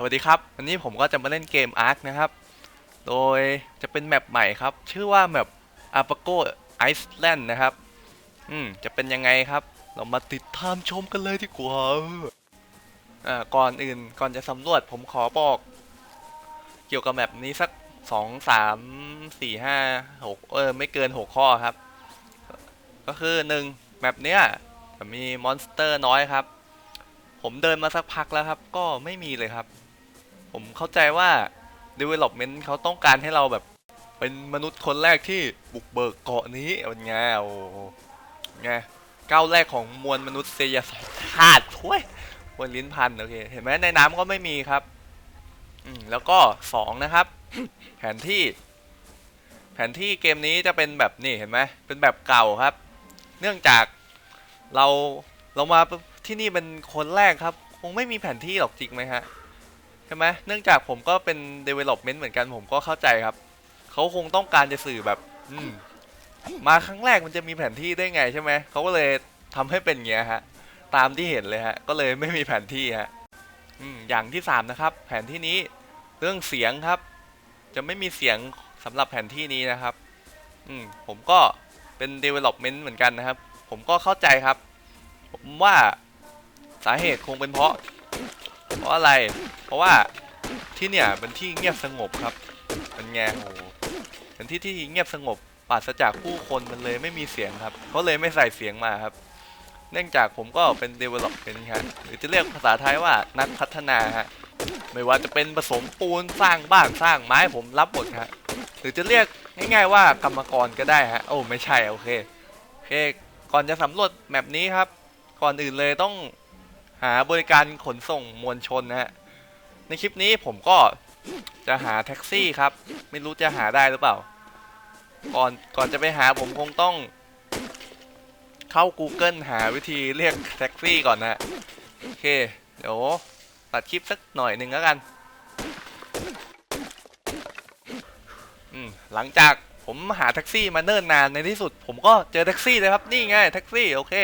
สวัสดีครับ วันนี้ผมก็จะมาเล่นเกม Ark นะครับ โดยจะเป็นแมปใหม่ครับ ชื่อว่าแมป a p a g o Iceland นะครับ อืม จะเป็นยังไงครับ เรามาติดตามชมกันเลยดีกว่า อ่า ก่อนอื่น ก่อนจะสำรวจผมขอบอก เกี่ยวกับแมปนี้สักสองสามสี่ห้าหกเออ ไม่เกินหกข้อครับ ก็คือหนึ่งแมปเนี้ยจะมีมอนสเตอร์น้อยครับผมเดินมาสักพักแล้วครับ ก็ไม่มีเลยครับ ผมเข้าใจว่า development เขาต้องการให้เราแบบเป็นมนุษย์คนแรกที่บุกเบิกเกาะนี้เป็นไงโอ้ไงก้าวแรกของมวลมนุษยชาติพ้วยมวลลิ้นพันโอเคเห็นไหมในน้ำก็ไม่มีครับอืมแล้วก็สองนะครับ แผนที่ แผนที่เกมนี้จะเป็นแบบนี่เห็นไหมเป็นแบบเก่าครับ เนื่องจากเราเรามาที่นี่เป็นคนแรกครับ คงไม่มีแผนที่หรอกจริงไหมฮะ ใช่ไหมเนื่องจากผมก็เป็น development เหมือนกันผมก็เข้าใจครับ เขาคงต้องการจะสื่อแบบ อืม มาครั้งแรกมันจะมีแผนที่ได้ไงใช่ไหม เขาก็เลยทำให้เป็นงเงี้ยฮะ ตามที่เห็นเลยฮะ ก็เลยไม่มีแผนที่ฮะ อืม อย่างที่สามนะครับ แผนที่นี้เรื่องเสียงครับ จะไม่มีเสียงสำหรับแผนที่นี้นะครับ อืม ผมก็เป็น development เหมือนกันนะครับ ผมก็เข้าใจครับ ผมว่าสาเหตุคงเป็นเพราะ เพราะอะไร เพราะว่าที่เนี่ยเป็นที่เงียบสงบครับเป็นไงโอ้โหเป็นที่ที่เงียบสงบปราศจากผู้คนมันเลยไม่มีเสียงครับเขาเลยไม่ใส่เสียงมาครับ เนื่องจากผมก็เป็น development ฮะหรือจะเรียกภาษาไทยว่านักพัฒนาฮะไม่ว่าจะเป็นผสมปูนสร้างบ้านสร้างไม้ผมรับหมดฮะหรือจะเรียกง่าย ๆว่ากรรมกรก็ได้ฮะโอ้ไม่ใช่โอเคโอเค ก่อนจะสำรวจแมปนี้ครับ ก่อนอื่นเลยต้อง หาบริการขนส่งมวลชนนะฮะ ในคลิปนี้ผมก็จะหาแท็กซี่ครับ ไม่รู้จะหาได้หรือเปล่า ก่อนก่อนจะไปหาผมคงต้อง เข้า Google หาวิธีเรียกแท็กซี่ก่อนนะโอเค เดี๋ยวตัดคลิปสักหน่อยหนึ่งแล้วกัน อืม หลังจากผมหาแท็กซี่มาเนิ่นนานในที่สุด ผมก็เจอแท็กซี่เลยครับ นี่ไงแท็กซี่ โอเค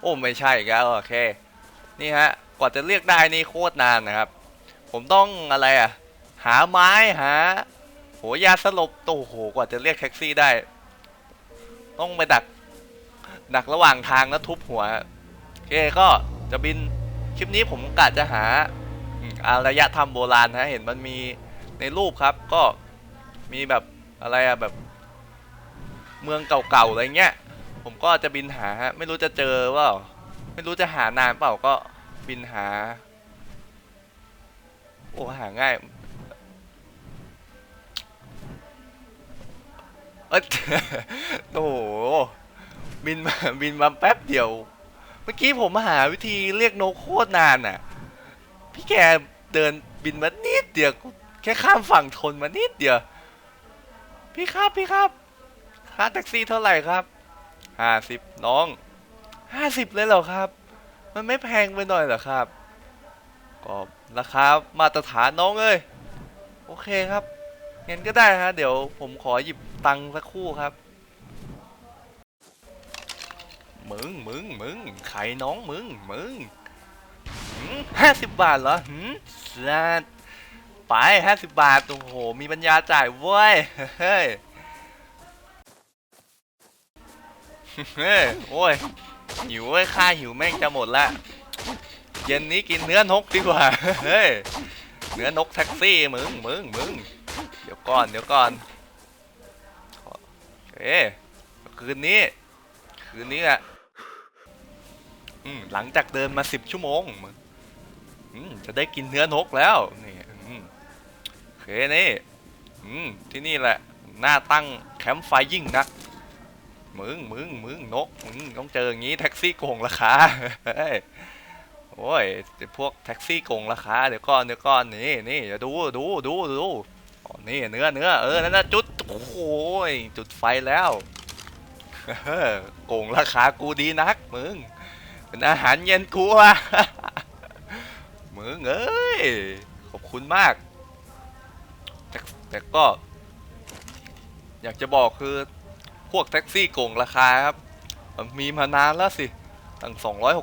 โอ้ ไม่ใช่กแล้วโอเค นี่ฮะกว่าจะเรียกได้นี่โคตรนานนะครับ ผมต้องอะไรอะ หาไม้หาโหยาสลบโอ้โหกว่าจะเรียกแท็กซี่ได้ ต้องไปดักดักระหว่างทางแล้วทุบหัวโอเคก็จะบินคลิปนี้ผมกะจะหาอารยธรรมโบราณฮะเห็นมันมีในรูปครับ ก็มีแบบอะไรอะแบบ เมืองเก่าๆอะไรเงี้ย ผมก็จะบินหาฮะไม่รู้จะเจอว่า ไม่รู้จะหานานเปล่าก็บินหา โอ้หาง่ายเอยโอ้โหบินมาบินมาแป๊บเดียว เมื่อกี้ผมหาวิธีเรียกนกโคตรนานอะ พี่แกเดินบินมานิดเดียว แค่ข้ามฝั่งทนมานิดเดียว พี่ครับพี่ครับค่าแท็กซี่เท่าไหร่ครับห้าสิบน้อง ห้าสิบเลยเหรอครับ มันไม่แพงไปหน่อยเหรอครับ ก็ราคามาตรฐานน้องเอ้ย โอเคครับ งั้นก็ได้ฮะ เดี๋ยวผมขอหยิบตังค์สักคู่ครับ มึง มึง มึง ใครน้องมึง มึงห้าสิบบาทเหรอหืมสัตไปห้าสิบบาท โอ้โห มีปัญญาจ่ายเว้ย เฮ้ยเฮ้ยโอ้ย หิวเว้ยค่าหิวแม่งจะหมดละเย็นนี้กินเนื้อนกดีกว่าเฮ้ยเนื้อนกแท็กซี่มึงมึงมึงเดี๋ยวก่อนเดี๋ยวก่อนเอ๊คืนนี้คืนนี้อะอืมหลังจากเดินมาสิบชั่วโมงอืมจะได้กินเนื้อนกแล้วนี่อืมโอเคนี่อืมที่นี่แหละหน้าตั้งแคมป์ไฟยิ่งนัก มึงมึงมึงนกมึงต้องเจออย่างนี้แท็กซี่โกงราคาโอ้ยพวกแท็กซี่โกงราคาเดี๋ยวก่อนเดี๋ยวก่อนนี่นี่เดี๋ยวดูดูดูดูนี่เนื้อเนื้อเออนั่นนะจุดโอ้โหยจุดไฟแล้วโกงราคากูดีนักมึงเป็นอาหารเย็นกูอะมึงเอ้ยขอบคุณมากแต่แต่ก็ อยากจะบอกคือ พวกแท็กซี่โกงราคาครับมีมานานแล้วสิ ตั้ง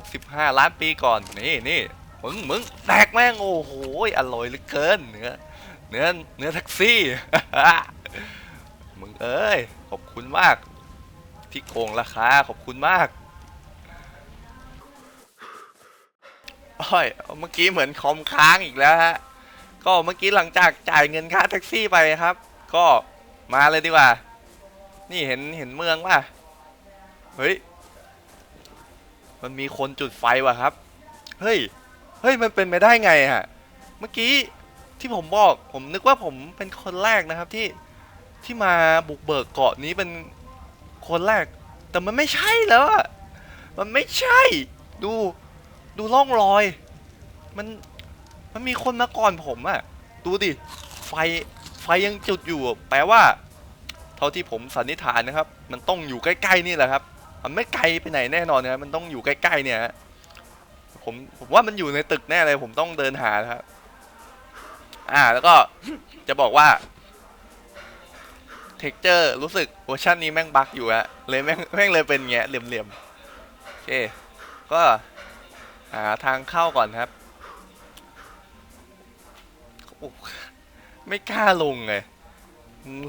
265 ล้านปีก่อน นี่นี่มึงมึงแตกแม่ง โอ้โหอร่อยเหลือเกิน เนื้อเนื้อเนื้อแท็กซี่ มึงเอ้ย ขอบคุณมาก ที่โกงราคา ขอบคุณมากโอ้ยเมื่อกี้เหมือนคอมค้างอีกแล้วฮะ ก็เมื่อกี้หลังจากจ่ายเงินค่าแท็กซี่ไปครับ ก็มาเลยดีกว่า นี่เห็นเห็นเมืองป่ะ เฮ้ย มันมีคนจุดไฟว่ะครับ เฮ้ย เฮ้ยมันเป็นไปได้ไงฮะ เมื่อกี้ที่ผมบอกผมนึกว่าผมเป็นคนแรกนะครับที่ที่มาบุกเบิกเกาะนี้เป็นคนแรก แต่มันไม่ใช่แล้วอะมันไม่ใช่ ดูดูร่องรอย มันมันมีคนมาก่อนผมอะดูดิไฟไฟยังจุดอยู่ แปลว่า เท่าที่ผมสันนิษฐานนะครับ มันต้องอยู่ใกล้ๆนี่แหละครับ มันไม่ไกลไปไหนแน่นอนนะครับมันต้องอยู่ใกล้ๆเนี่ยผมผมว่ามันอยู่ในตึกแน่เลยผมต้องเดินหาครับ อ่าแล้วก็จะบอกว่าเท็กเจอร์รู้สึกเวอร์ชันนี้แม่งบั๊กอยู่อะเลยแม่งแม่งเลยเป็นเงี้ยเหลี่ยมๆโอเค ก็หาทางเข้าก่อนครับโอ้ไม่กล้าลงเลย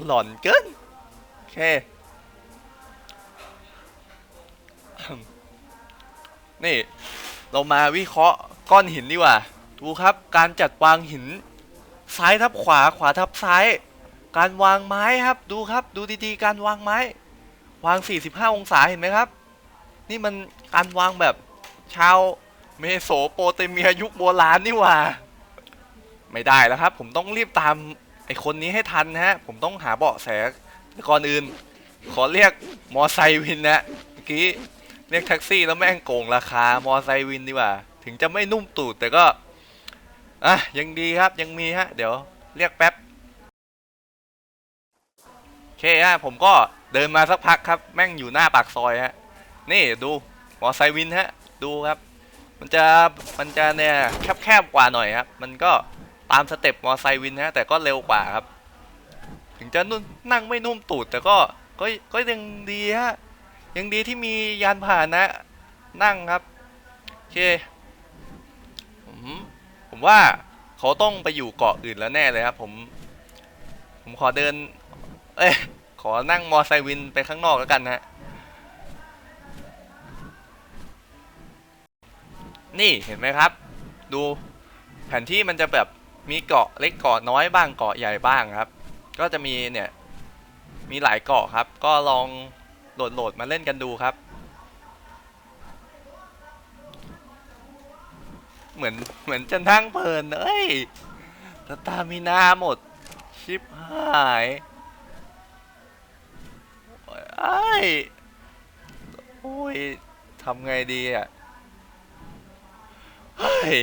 หลอนเกิน เคนี่ เรามาวิเคราะห์ก้อนหินดีกว่า ดูครับ การจัดวางหิน ซ้ายทับขวาขวาทับซ้าย การวางไม้ครับ ดูครับ ดูดีๆ การวางไม้ วาง 45 องศาเห็นไหมครับ นี่มันการวางแบบชาวเมโสโปเตเมียยุคโบราณนี่หว่า ไม่ได้แล้วครับ ผมต้องรีบตามไอคนนี้ให้ทันนะฮะ ผมต้องหาเบาะแส ก่อนอื่น ขอเรียกมอไซค์วินนะเมื่อกี้เรียกแท็กซี่แล้วแม่งโกงราคามอไซค์วินดีกว่า ถึงจะไม่นุ่มตูดแต่ก็อะยังดีครับยังมีฮะ เดี๋ยวเรียกแป๊บโอเคฮะผมก็เดินมาสักพักครับ แม่งอยู่หน้าปากซอยฮะนี่ดูมอไซค์วินฮะ ดูครับ มันจะมันจะเนี่ยแคบๆกว่าหน่อยครับ มันก็ตามสเต็ปมอไซค์วินฮะแต่ก็เร็วกว่าครับ จะน,นั่งไม่นุ่มตูดแต่ก็ก็ก็ยังดีฮะยังดีที่มียานพาหนะ นั่งครับโอเคผมผมว่าเขาต้องไปอยู่เกาะอื่นแล้วแน่เลยครับ ผม ผมขอเดิน เอ้ยขอนั่งมอไซค์วินไปข้างนอกแล้วกันฮะนี่เห็นไหมครับ ดูแผนที่มันจะแบบมีเกาะเล็กเกาะน้อยบ้างเกาะใหญ่บ้างครับ ก็จะมีเนี่ยมีหลายเกาะครับ ก็ลองโหลดโหลดมาเล่นกันดูครับ เหมือนเหมือนจะนั่งเพลินเอ้ยสตามีนาหมด ชิปหายโอ้ยเอ้ยโอ้ยทำไงดีอะเฮ้ย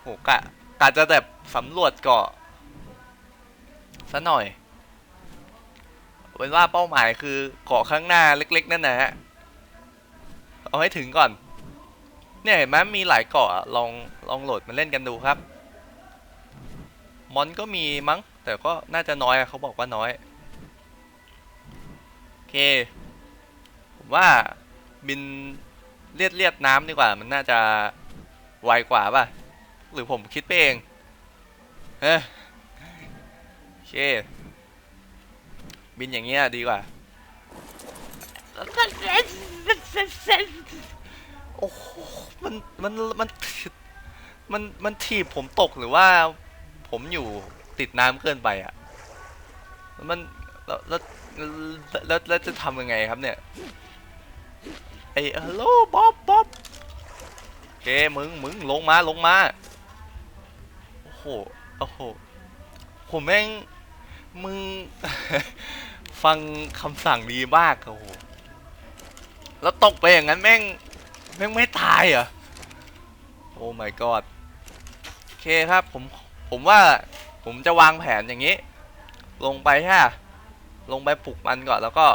โหกะกะจะแบบสำรวจเกาะซะหน่อย เป็นว่าเป้าหมายคือเกาะข้างหน้าเล็ก ๆ นั่นนะฮะ เอาให้ถึงก่อน เนี่ยเห็นไหมมีหลายเกาะลองลองโหลดมาเล่นกันดูครับ มอนก็มีมั้ง แต่ก็น่าจะน้อยเขาบอกว่าน้อย โอเค ผมว่าบินเลียดเลียดน้ำดีกว่า มันน่าจะไวกว่าป่ะ หรือผมคิดไปเอง เฮ้โอเค บินอย่างเงี้ยดีกว่า โอ้โห มัน มัน มัน มัน มันถีบผมตกหรือว่าผมอยู่ติดน้ำเกินไปอะ มัน แล้ว แล้ว แล้วแล้วจะทำยังไงครับเนี่ย ไอ้ฮัลโหลบ๊อบบ๊อบเคมึง มึง ลงมา ลงมา โอ้โห โอ้โห ผมแม่ง มึง ฟังคำสั่งดีมากโอ้โหแล้วตกไปอย่างนั้นแม่ง แม่งไม่ตายเหรอ โอ้ my god โอเคครับผม ผมว่าผมจะวางแผนอย่างนี้ ลงไปฮะลงไปปลุกมันก่อนแล้วก็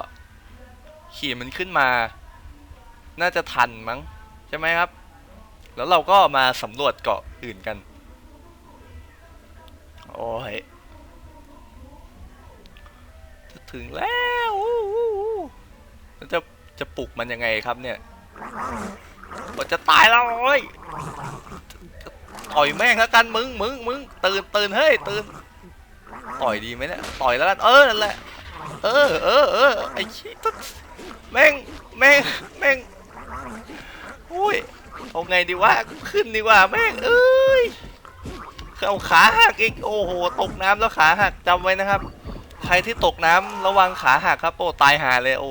ขี่มันขึ้นมา น่าจะทันมั้ง ใช่ไหมครับ แล้วเราก็มาสำรวจเกาะอื่นกัน โอ้ย ถึงแล้วแล้วจะจะปลุกมันยังไงครับเนี่ยก็จะตายแล้วโอ้ยต่อยแม่งแล้วกันมึงมึงมึงตื่นตื่นเฮ้ยตื่นต่อยดีไหมเนี่ยต่อยแล้วกันเออนั่นแหละเออเออเออไอ้ชี้ยแม่งแม่งแม่งอุ้ยเอาไงดีวะขึ้นดีกว่าแม่งเอ้ยเอาขาหักอีกโอ้โหตกน้ำแล้วขาหักจำไว้นะครับ ใครที่ตกน้ำระวังขาหักครับโอ้ตายหาเลยโอ้